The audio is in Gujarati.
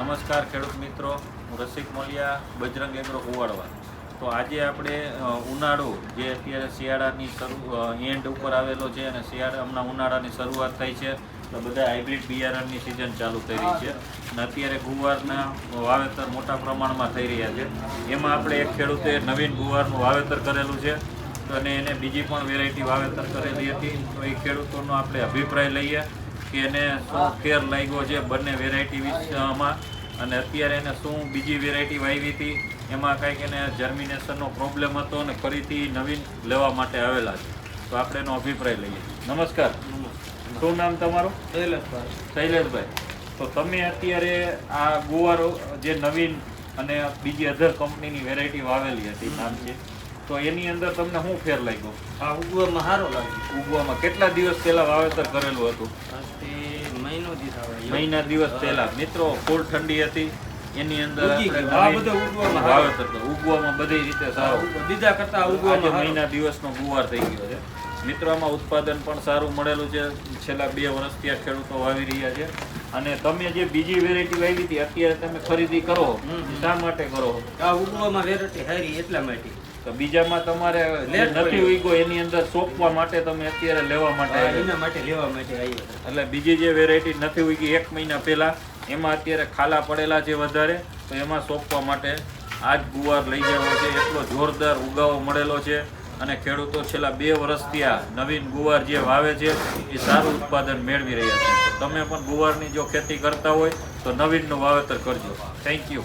નમસ્કાર ખેડૂત મિત્રો, હું રસિક મોલિયા, બજરંગ એગ્રો કુવાડવા તો આજે આપણે ઉનાળો જે અત્યારે શિયાળાની શરૂ એન્ડ ઉપર આવેલો છે અને શિયાળા, હમણાં ઉનાળાની શરૂઆત થઈ છે, તો બધા હાઇબ્રિડ બિયારણની સિઝન ચાલુ થઈ રહી છે અને અત્યારે ગુવારના વાવેતર મોટા પ્રમાણમાં થઈ રહ્યા છે. એમાં આપણે એક ખેડૂતે નવીન ગુવારનું વાવેતર કરેલું છે અને એને બીજી પણ વેરાયટી વાવેતર કરેલી હતી. તો એ ખેડૂતોનો આપણે અભિપ્રાય લઈએ. કે એને શું ફેર લાગ્યો છે બંને વેરાયટી વિષયમાં અને અત્યારે એને શું બીજી વેરાયટી વાવી હતી એમાં કાંઈક એને જર્મિનેશનનો પ્રોબ્લેમ હતો અને ફરીથી નવીન લેવા માટે આવેલા છે. તો આપણે એનો અભિપ્રાય લઈએ. નમસ્કાર. શું નામ તમારું? શૈલેષભાઈ. તો તમે અત્યારે આ ગુવારો જે નવીન અને બીજી અધર કંપનીની વેરાયટી વાવેલી હતી નામ છે? તો એની અંદર તમને શું ફેર લાગ્યો? આ ઉગવામાં સારો લાગ્યો. ઉગવામાં કેટલા દિવસ પહેલા વાવેતર કરેલું હતું? મહિનો મહિના દિવસ પહેલા. મિત્રો ફૂલ ઠંડી હતી. એની અંદર વાવેતર ઉગવામાં બધી રીતે સારું. બીજા કરતા ઉગવામાં મહિના દિવસનો ગુવાર થઈ ગયો છે. મિત્રો આમાં ઉત્પાદન પણ સારું મળેલું છે. છેલ્લા બે વર્ષથી આ ખેડૂતો વાવી રહ્યા છે. અને તમે જે બીજી વેરાયટી વાવી હતી અત્યારે તમે ખરીદી કરો. શા માટે કરો? આ ઉગવામાં વેરાયટી હારી એટલા માટે. તો બીજામાં તમારે નથી ઉગ્યો એની અંદર સોંપવા માટે તમે અત્યારે લેવા માટે એના માટે લેવા માટે આવ્યો એટલે બીજી જે વેરાયટી નથી ઉગી એક મહિના પહેલા એમાં અત્યારે ખાલા પડેલા છે વધારે તો એમાં સોંપવા માટે આ જ ગુવાર લઈ જવો છે. એટલો જોરદાર ઉગાવો મળેલો છે. અને ખેડૂતો છેલ્લા બે વર્ષથી આ નવીન ગુવાર જે વાવે છે એ સારું ઉત્પાદન મેળવી રહ્યા છે. તો તમે પણ ગુવારની જો ખેતી કરતા હોય તો નવીનનું વાવેતર કરજો. Thank you